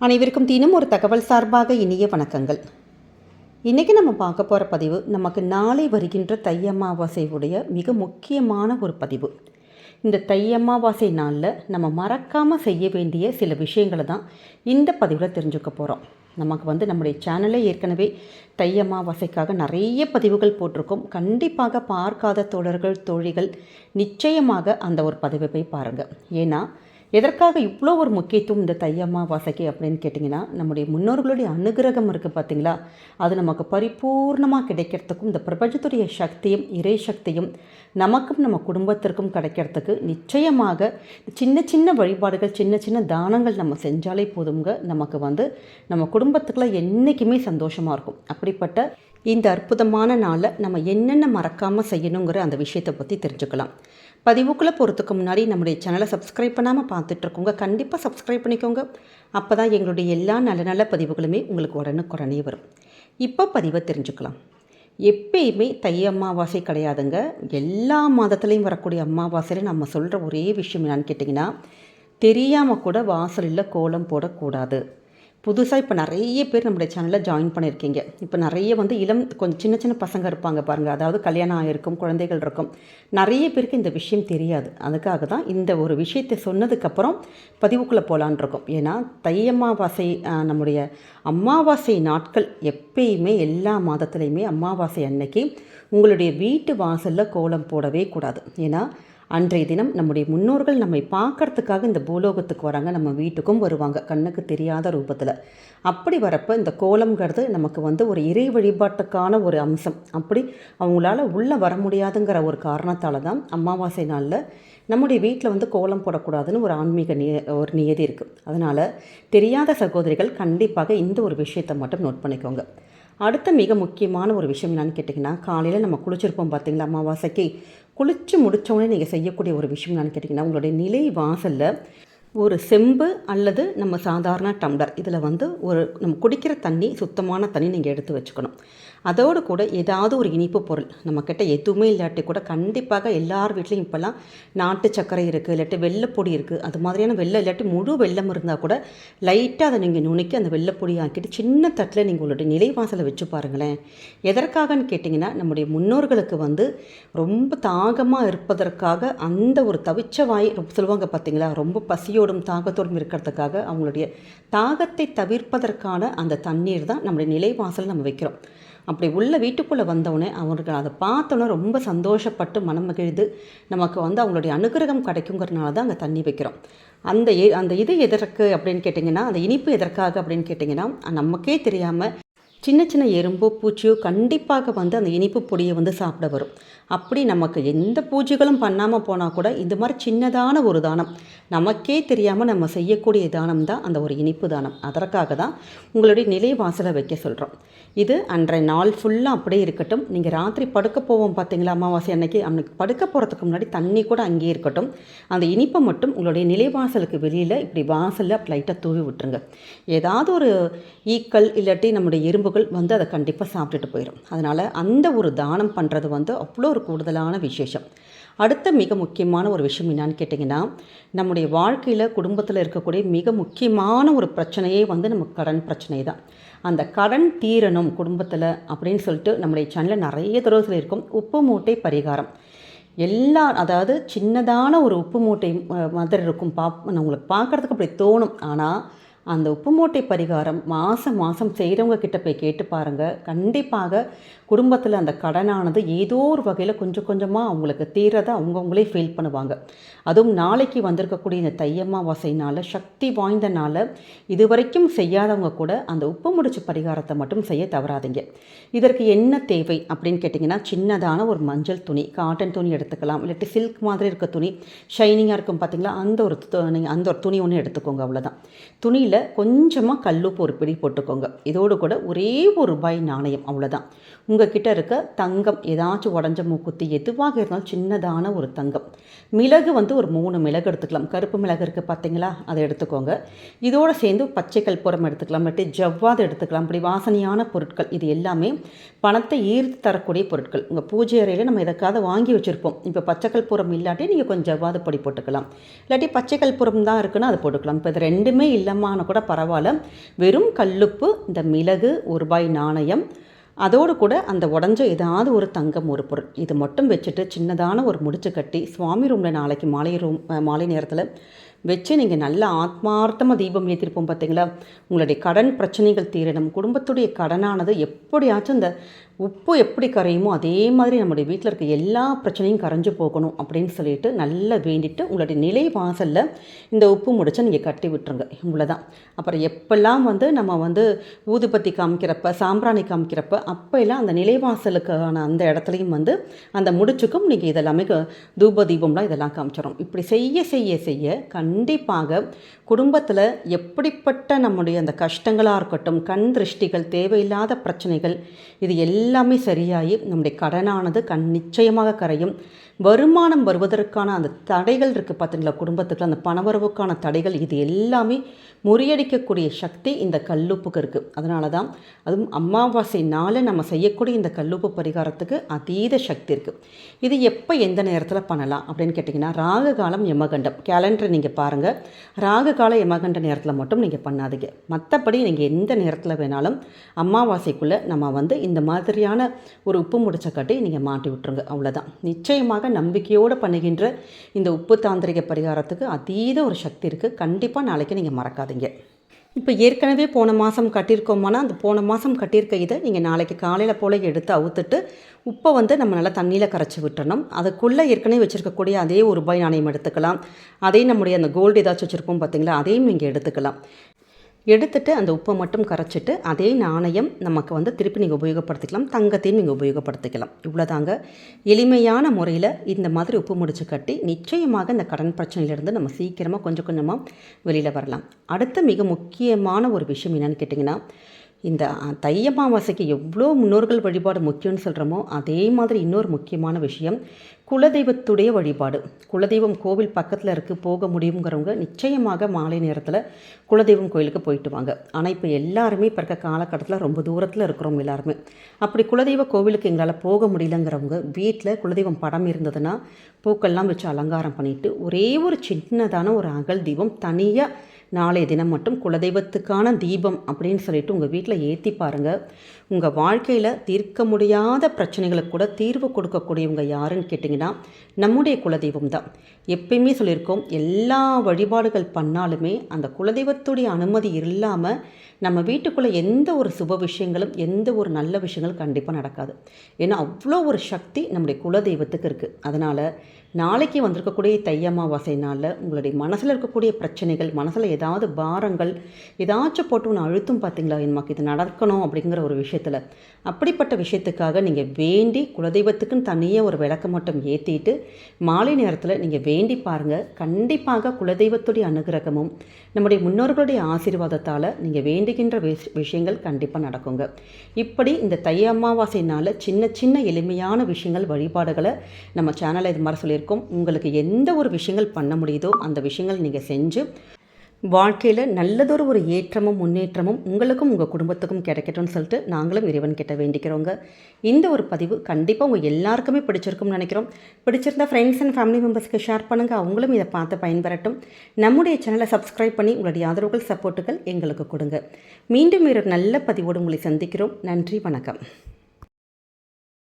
அனைவருக்கும் தினம் ஒரு தகவல் சார்பாக இனிய வணக்கங்கள். இன்றைக்கி நம்ம பார்க்க போகிற பதிவு நமக்கு நாளை வருகின்ற தை அமாவாசை உடைய மிக முக்கியமான ஒரு பதிவு. இந்த தை அமாவாசை நாளில் நம்ம மறக்காமல் செய்ய வேண்டிய சில விஷயங்களை தான் இந்த பதிவில் தெரிஞ்சுக்க போகிறோம் நமக்கு வந்து நம்முடைய சேனலே ஏற்கனவே தை அமாவாசைக்காக நிறைய பதிவுகள் போட்டிருக்கோம். கண்டிப்பாக பார்க்காத தோழர்கள் தோழிகள் நிச்சயமாக அந்த ஒரு பதிவை போய் பாருங்கள் ஏன்னா எதற்காக இவ்வளோ ஒரு முக்கியத்துவம் இந்த தையம்மா வாசகி அப்படின்னு கேட்டிங்கன்னா நம்முடைய முன்னோர்களுடைய அனுகிரகம் இருக்குது பார்த்தீங்களா அது நமக்கு பரிபூர்ணமாக கிடைக்கிறதுக்கும் இந்த பிரபஞ்சத்துடைய சக்தியும் இறை சக்தியும் நமக்கும் நம்ம குடும்பத்திற்கும் கிடைக்கிறதுக்கு நிச்சயமாக சின்ன சின்ன வழிபாடுகள் சின்ன சின்ன தானங்கள் நம்ம செஞ்சாலே போதுங்க நமக்கு வந்து நம்ம குடும்பத்துக்குள்ள என்றைக்குமே சந்தோஷமாக இருக்கும். அப்படிப்பட்ட இந்த அற்புதமான நாளில் நம்ம என்னென்ன மறக்காமல் செய்யணுங்கிற அந்த விஷயத்தை பற்றி தெரிஞ்சுக்கலாம். பதிவுக்குள்ளே போகிறதுக்கு முன்னாடி நம்முடைய சேனலை சப்ஸ்கிரைப் பண்ணாமல் பார்த்துட்ருக்கோங்க. கண்டிப்பாக சப்ஸ்கிரைப் பண்ணிக்கோங்க. அப்போ தான் எங்களுடைய எல்லா நல்ல நல்ல பதிவுகளுமே உங்களுக்கு உடனுக்குடனே வரும். இப்போ பதிவை தெரிஞ்சுக்கலாம். எப்பயுமே தை அமாவாசை கிடையாதுங்க. எல்லா மாதத்துலேயும் வரக்கூடிய அமாவாசையில் நம்ம சொல்கிற ஒரே விஷயம் என்னன்னு கேட்டிங்கன்னா தெரியாமல் கூட வாசலில் கோலம் போடக்கூடாது. புதுசாக இப்போ நிறைய பேர் நம்மளுடைய சேனலில் ஜாயின் பண்ணியிருக்கீங்க. இப்போ நிறைய வந்து இளம் கொஞ்சம் சின்ன சின்ன பசங்க இருப்பாங்க பாருங்கள் அதாவது கல்யாணம் ஆகிருக்கும் குழந்தைகள் இருக்கும். நிறைய பேருக்கு இந்த விஷயம் தெரியாது. அதுக்காக தான் இந்த ஒரு விஷயத்தை சொன்னதுக்கப்புறம் பதிவுக்குள்ளே போகலான் இருக்கும். ஏன்னா தை அமாவாசை நம்முடைய அமாவாசை நாட்கள் எப்பயுமே எல்லா மாதத்துலேயுமே அமாவாசை அன்னைக்கு உங்களுடைய வீட்டு வாசலில் கோலம் போடவே கூடாது. ஏன்னா அன்றைய தினம் நம்முடைய முன்னோர்கள் நம்மை பார்க்கறதுக்காக இந்த பூலோகத்துக்கு வராங்க. நம்ம வீட்டுக்கும் வருவாங்க கண்ணுக்கு தெரியாத ரூபத்தில். அப்படி வரப்போ இந்த கோலம்ங்கிறது நமக்கு வந்து ஒரு இறை வழிபாட்டுக்கான ஒரு அம்சம். அப்படி அவங்களால உள்ளே வர முடியாதுங்கிற ஒரு காரணத்தால் தான் அமாவாசை நாளில் நம்முடைய வீட்டில் வந்து கோலம் போடக்கூடாதுன்னு ஒரு ஆன்மீக நிய ஒரு நியதி இருக்குது அதனால் தெரியாத சகோதரிகள் கண்டிப்பாக இந்த ஒரு விஷயத்தை மட்டும் நோட் பண்ணிக்கோங்க. அடுத்த மிக முக்கியமான ஒரு விஷயம் என்னென்னு கேட்டிங்கன்னா காலையில் நம்ம குளிச்சிருப்போம் பார்த்தீங்களா அமாவாசைக்கு? குளித்து முடித்தவொடனே நீங்கள் செய்யக்கூடிய ஒரு விஷயம் என்னன்னு கேட்டிங்கன்னா உங்களுடைய நிலை வாசலில் ஒரு செம்பு அல்லது நம்ம சாதாரண டம்ளர். இதில் வந்து ஒரு நம்ம குடிக்கிற தண்ணி சுத்தமான தண்ணி நீங்கள் எடுத்து வச்சுக்கணும். அதோடு கூட ஏதாவது ஒரு இனிப்பு பொருள் நம்மக்கிட்ட எதுவுமே இல்லாட்டி கூட கண்டிப்பாக எல்லார் வீட்லேயும் இப்போல்லாம் நாட்டு சர்க்கரை இருக்குது இல்லாட்டி வெள்ளைப்பொடி இருக்குது அது மாதிரியான வெள்ளை இல்லாட்டி முழு வெள்ளம் இருந்தால் கூட லைட்டாக அதை நீங்கள் நுணுக்கி அந்த வெள்ளைப்பொடி ஆக்கிட்டு சின்ன தட்டில் நீங்கள் உங்களுடைய நிலைவாசலை வச்சு பாருங்களேன். எதற்காகன்னு கேட்டிங்கன்னா நம்முடைய முன்னோர்களுக்கு வந்து ரொம்ப தாகமாக இருப்பதற்காக அந்த ஒரு தவிச்ச வாய் சொல்லுவாங்க பார்த்தீங்களா ரொம்ப பசியோடு பசியோடும் தாகத்தோடும் இருக்கிறதுக்காக அவங்களுடைய தாகத்தை தவிர்ப்பதற்கான அந்த தண்ணீர் தான் நம்முடைய நிலைவாசல் நம்ம வைக்கிறோம். அப்படி உள்ள வீட்டுக்குள்ளே வந்தவுடனே அவங்களுக்கு அதை பார்த்தோன்னே ரொம்ப சந்தோஷப்பட்டு மனம் மகிழ்ந்து நமக்கு வந்து அவங்களுடைய அனுகிரகம் கிடைக்குங்கிறனால தான் அங்கே தண்ணி வைக்கிறோம். அந்த அந்த இது எதற்கு அப்படின்னு கேட்டிங்கன்னா அந்த இனிப்பு எதற்காக அப்படின்னு கேட்டிங்கன்னா நமக்கே தெரியாமல் சின்ன சின்ன எறும்போ பூச்சியோ கண்டிப்பாக வந்து அந்த இனிப்பு பொடியை வந்து சாப்பிட வரும். அப்படி நமக்கு எந்த பூஜைகளும் பண்ணாமல் போனால் கூட இந்த மாதிரி சின்னதான ஒரு தானம். நமக்கே தெரியாமல் நம்ம செய்யக்கூடிய தானம் தான் அந்த ஒரு இனிப்பு தானம். அதற்காக தான் உங்களுடைய நிலை வாசலை வைக்க சொல்கிறோம் இது அன்றைய நாள் ஃபுல்லாக அப்படியே இருக்கட்டும். நீங்கள் ராத்திரி படுக்க போவோம் பார்த்தீங்களா அமாவாசை அன்னைக்கு. அன்னைக்கு படுக்க போகிறதுக்கு முன்னாடி தண்ணி கூட அங்கேயே இருக்கட்டும். அந்த இனிப்பை மட்டும் உங்களுடைய நிலைவாசலுக்கு வெளியில் இப்படி வாசலில் லைட்டாக தூவி விட்டுருங்க. ஏதாவது ஒரு ஈக்கள் இல்லாட்டி நம்முடைய எறும்புகள் வந்து அதை கண்டிப்பாக சாப்பிட்டுட்டு போயிடும் அதனால் அந்த ஒரு தானம் பண்ணுறது வந்து அவ்வளோ ஒரு கூடுதலான விசேஷம். அடுத்த மிக முக்கியமான ஒரு விஷயம் என்னான்னு கேட்டிங்கன்னா நம்முடைய வாழ்க்கையில் குடும்பத்தில் இருக்கக்கூடிய மிக முக்கியமான ஒரு பிரச்சனையே வந்து நமக்கு கடன் பிரச்சனை தான். அந்த கடன் தீரணும் குடும்பத்தில் அப்படின்னு சொல்லிட்டு நம்முடைய சேனலில் நிறைய தடவை சொல்லியிருக்கோம். உப்பு மூட்டை பரிகாரம். எல்லா அதாவது சின்னதான ஒரு உப்பு மூட்டை மாதிரி இருக்கும். பா உங்களுக்கு பார்க்குறதுக்கு அப்படி தோணும். ஆனால் அந்த உப்பு மூட்டை பரிகாரம் மாதம் மாதம் செய்கிறவங்க கிட்ட போய் கேட்டு பாருங்கள் கண்டிப்பாக குடும்பத்தில் அந்த கடனானது ஏதோ ஒரு வகையில் கொஞ்சம் கொஞ்சமாக அவங்களுக்கு தீரதை அவங்கவுங்களே ஃபீல் பண்ணுவாங்க. அதுவும் நாளைக்கு வந்திருக்கக்கூடிய இந்த தையம்மாவாசைனால் சக்தி வாய்ந்த நாள் இது வரைக்கும் செய்யாதவங்க கூட அந்த உப்பு முடிச்சு பரிகாரத்தை மட்டும் செய்ய தவறாதீங்க. இதற்கு என்ன தேவை அப்படின்னு கேட்டிங்கன்னா சின்னதான ஒரு மஞ்சள் துணி காட்டன் துணி எடுத்துக்கலாம். இல்லாட்டி சில்க் மாதிரி இருக்க துணி ஷைனிங்காக இருக்கும் பார்த்தீங்களா அந்த ஒரு அந்த ஒரு துணி ஒன்று எடுத்துக்கோங்க அவ்வளோதான் துணியில் கொஞ்சமாக கல்லுப்பு ஒரு பிடி போட்டுக்கோங்க. இதோடு கூட ஒரே ஒரு ரூபாய் நாணயம் அவ்வளோதான் உங்கள் கிட்ட இருக்க தங்கம் ஏதாச்சும் உடஞ்ச மூக்குத்தி எதுவாக இருந்தாலும் சின்னதான ஒரு தங்கம். மிளகு வந்து ஒரு மூணு மிளகு எடுத்துக்கலாம். கருப்பு மிளகு இருக்குது பார்த்தீங்களா? அதை எடுத்துக்கோங்க. இதோடு சேர்ந்து பச்சை கல்புரம் எடுத்துக்கலாம். இல்லாட்டி ஜவ்வாது எடுத்துக்கலாம். இப்படி வாசனையான பொருட்கள். இது எல்லாமே பணத்தை ஈர்த்து தரக்கூடிய பொருட்கள். உங்கள் பூஜை அறையில் நம்ம எதற்காவது வாங்கி வச்சுருப்போம். இப்போ பச்சை கல்புரம் இல்லாட்டி நீங்கள் கொஞ்சம் ஜவ்வாது பொடி போட்டுக்கலாம். இல்லாட்டி பச்சை கல்புரம் தான் இருக்குன்னா அதை போட்டுக்கலாம். இப்போ இது ரெண்டுமே இல்லாமல் கூட பரவாயில்ல. வெறும் கல்லுப்பு இந்த மிளகு ஒரு ரூபாய் நாணயம் அதோடு கூட அந்த உடஞ்ச ஏதாவது ஒரு தங்கம் ஒரு பொருள். இது மட்டும் வச்சுட்டு சின்னதான ஒரு முடிச்சு கட்டி சுவாமி ரூமில் நாளைக்கு மாலை ரூம் மாலை நேரத்தில் வச்சு நீங்கள் நல்ல ஆத்மார்த்தமாக தீபம் ஏற்றிருப்போம் பார்த்தீங்களா உங்களுடைய கடன் பிரச்சனைகள் தீரணும் குடும்பத்துடைய கடனானது எப்படியாச்சும் இந்த உப்பு எப்படி கரையுமோ அதே மாதிரி நம்முடைய வீட்டில் இருக்க எல்லா பிரச்சனையும் கரைஞ்சு போகணும் அப்படின்னு சொல்லிட்டு நல்லா வேண்டிட்டு உங்களுடைய நிலை வாசலில் இந்த உப்பு முடிச்சு நீங்கள் கட்டி விட்டுருங்க. இவ்வளோதான் அப்புறம் எப்பெல்லாம் வந்து நம்ம வந்து ஊதுபத்தி காமிக்கிறப்ப சாம்பிராணி காமிக்கிறப்ப அப்போ எல்லாம் அந்த நிலைவாசலுக்கான அந்த இடத்துலையும் வந்து அந்த முடிச்சுக்கும் நீங்கள் இதெல்லாமே தூப தீபம்லாம் இதெல்லாம் காமிச்சிடும் இப்படி செய்ய செய்ய செய்ய கண் கண்டிப்பாக குடும்பத்தில் எப்படிப்பட்ட நம்முடைய அந்த கஷ்டங்களாக இருக்கட்டும் கண் திருஷ்டிகள் தேவையில்லாத பிரச்சனைகள் இது எல்லாமே சரியாகி நம்முடைய கடனானது கண் நிச்சயமாக கரையும். வருமானம் வருவதற்கான அந்த தடைகள் இருக்குது பார்த்தீங்களா குடும்பத்துக்கு அந்த பணவரவுக்கான தடைகள் இது எல்லாமே முறியடிக்கக்கூடிய சக்தி இந்த கல்லுப்புக்கு இருக்குது அதனால தான் அதுவும் அமாவாசை நாளில் நம்ம செய்யக்கூடிய இந்த கல்லுப்பு பரிகாரத்துக்கு அதீத சக்தி இருக்குது இது எப்போ எந்த நேரத்தில் பண்ணலாம் அப்படின்னு கேட்டிங்கன்னா ராகு காலம் யமகண்டம். கேலண்டரை நீங்கள் பாருங்கள் ராகு கால யமகண்ட நேரத்தில் மட்டும் நீங்கள் பண்ணாதீங்க. மற்றபடி நீங்கள் எந்த நேரத்தில் வேணாலும் அமாவாசைக்குள்ளே நம்ம வந்து இந்த மாதிரியான ஒரு உப்பு முடிச்ச கட்டி நீங்கள் மாட்டி விட்டுருங்க. அவ்வளோதான் நிச்சயமாக நம்பிக்கையோடு பண்ணுகின்ற இந்த உப்பு தாந்திரிக பரிகாரத்துக்கு அதீத ஒரு சக்தி இருக்குது கண்டிப்பாக நாளைக்கு நீங்கள் மறக்காதீங்க. இப்போ ஏற்கனவே போன மாதம் கட்டியிருக்கோம்னா அந்த போன மாதம் கட்டியிருக்க இதை நீங்கள் நாளைக்கு காலையில் போல் எடுத்து அவுத்துட்டு உப்பை வந்து நம்ம நல்லா தண்ணியில் கரைச்சி விட்டுறணும். அதுக்குள்ளே ஏற்கனவே வச்சுருக்கக்கூடிய அதே ஒரு ரூபாய் நாணயம் எடுத்துக்கலாம். அதே நம்முடைய அந்த கோல்டு ஏதாச்சும் வச்சுருப்போம் பார்த்தீங்களா அதையும் நீங்கள் எடுத்துக்கலாம். எடுத்துட்டு அந்த உப்பை மட்டும் கரைச்சிட்டு அதே நாணயம் நமக்கு வந்து திருப்பி நீங்கள் உபயோகப்படுத்திக்கலாம். தங்கத்தையும் நீங்கள் உபயோகப்படுத்திக்கலாம். இவ்வளோதாங்க எளிமையான முறையில் இந்த மாதிரி உப்பு முடிச்சு கட்டி நிச்சயமாக இந்த கடன் பிரச்சனையிலேருந்து நம்ம சீக்கிரமாக கொஞ்சம் கொஞ்சமாக வெளியில் வரலாம். அடுத்த மிக முக்கியமான ஒரு விஷயம் என்னென்னு கேட்டிங்கன்னா இந்த தை அமாவாசைக்கு எவ்வளோ முன்னோர்கள் வழிபாடு முக்கியம்னு சொல்கிறோமோ அதே மாதிரி இன்னொரு முக்கியமான விஷயம் குலதெய்வத்துடைய வழிபாடு. குலதெய்வம் கோவில் பக்கத்தில் இருக்குது போக முடியுங்கிறவங்க நிச்சயமாக மாலை நேரத்தில் குலதெய்வம் கோயிலுக்கு போயிட்டு வாங்க. ஆனால் இப்போ எல்லாருமே இப்போ இருக்க காலகட்டத்தில் ரொம்ப தூரத்தில் இருக்கிறோம் எல்லாருமே. அப்படி குலதெய்வ கோவிலுக்கு எங்களால் போக முடியலங்கிறவங்க வீட்டில் குலதெய்வம் படம் இருந்ததுன்னா பூக்கள்லாம் வச்சு அலங்காரம் பண்ணிவிட்டு ஒரே ஒரு சின்னதான ஒரு அகல் தீபம் தனியாக நாளைய தினம் மட்டும் குலதெய்வத்துக்கான தீபம் அப்படின்னு சொல்லிட்டு உங்கள் வீட்டில் ஏற்றி பாருங்கள் உங்கள் வாழ்க்கையில் தீர்க்க முடியாத பிரச்சனைகளுக்கு கூட தீர்வு கொடுக்கக்கூடியவங்க யாருன்னு கேட்டிங்கன்னா நம்முடைய குலதெய்வம் தான். எப்பயுமே சொல்லியிருக்கோம் எல்லா வழிபாடுகள் பண்ணாலுமே அந்த குலதெய்வத்துடைய அனுமதி இல்லாமல் நம்ம வீட்டுக்குள்ளே எந்த ஒரு சுப விஷயங்களும் எந்த ஒரு நல்ல விஷயங்களும் கண்டிப்பாக நடக்காது. ஏன்னா அவ்வளோ ஒரு சக்தி நம்முடைய குலதெய்வத்துக்கு இருக்குது அதனால் நாளைக்கு வந்திருக்கக்கூடிய தை அமாவாசை நாளில் உங்களுடைய மனசில் இருக்கக்கூடிய பிரச்சனைகள் மனசில் ஏதாவது பாரங்கள் ஏதாச்சும் போட்டு ஒன்று அழுத்தும் பார்த்தீங்களா எனக்கு இது நடக்கணும் அப்படிங்கிற ஒரு விஷயம் விஷயத்தில். அப்படிப்பட்ட விஷயத்துக்காக நீங்கள் வேண்டி குலதெய்வத்துக்குன்னு தனியாக ஒரு விளக்கம் மட்டும் ஏற்றிட்டு மாலை நேரத்தில் நீங்கள் வேண்டி பாருங்கள் கண்டிப்பாக குலதெய்வத்துடைய அனுகிரகமும் நம்முடைய முன்னோர்களுடைய ஆசீர்வாதத்தால் நீங்கள் வேண்டுகின்ற விஷயங்கள் கண்டிப்பாக நடக்குங்க. இப்படி இந்த தை அமாவாசைனால் சின்ன சின்ன எளிமையான விஷயங்கள் வழிபாடுகளை நம்ம சேனலில் இது மாதிரி சொல்லியிருக்கோம். உங்களுக்கு எந்த ஒரு விஷயங்கள் பண்ண முடியுதோ அந்த விஷயங்கள் நீங்கள் செஞ்சு வாழ்க்கையில் நல்லதொரு ஒரு ஏற்றமும் முன்னேற்றமும் உங்களுக்கும் உங்கள் குடும்பத்துக்கும் கிடைக்கட்டும்னு சொல்லிட்டு நாங்களும் இறைவன் கிட்ட வேண்டிக்கிறோங்க. இந்த ஒரு பதிவு கண்டிப்பாக உங்கள் எல்லாருக்குமே பிடிச்சிருக்கும்னு நினைக்கிறோம். பிடிச்சிருந்தா ஃப்ரெண்ட்ஸ் அண்ட் ஃபேமிலி மெம்பர்ஸ்க்கு ஷேர் பண்ணுங்கள் அவங்களும் இதை பார்த்து பயன்பெறட்டும். நம்முடைய சேனலை சப்ஸ்கிரைப் பண்ணி உங்களுடைய ஆதரவுகள் சப்போர்ட்டுகள் எங்களுக்கு கொடுங்க. மீண்டும் ஒரு நல்ல பதிவோடு உங்களை சந்திக்கிறோம். நன்றி வணக்கம்.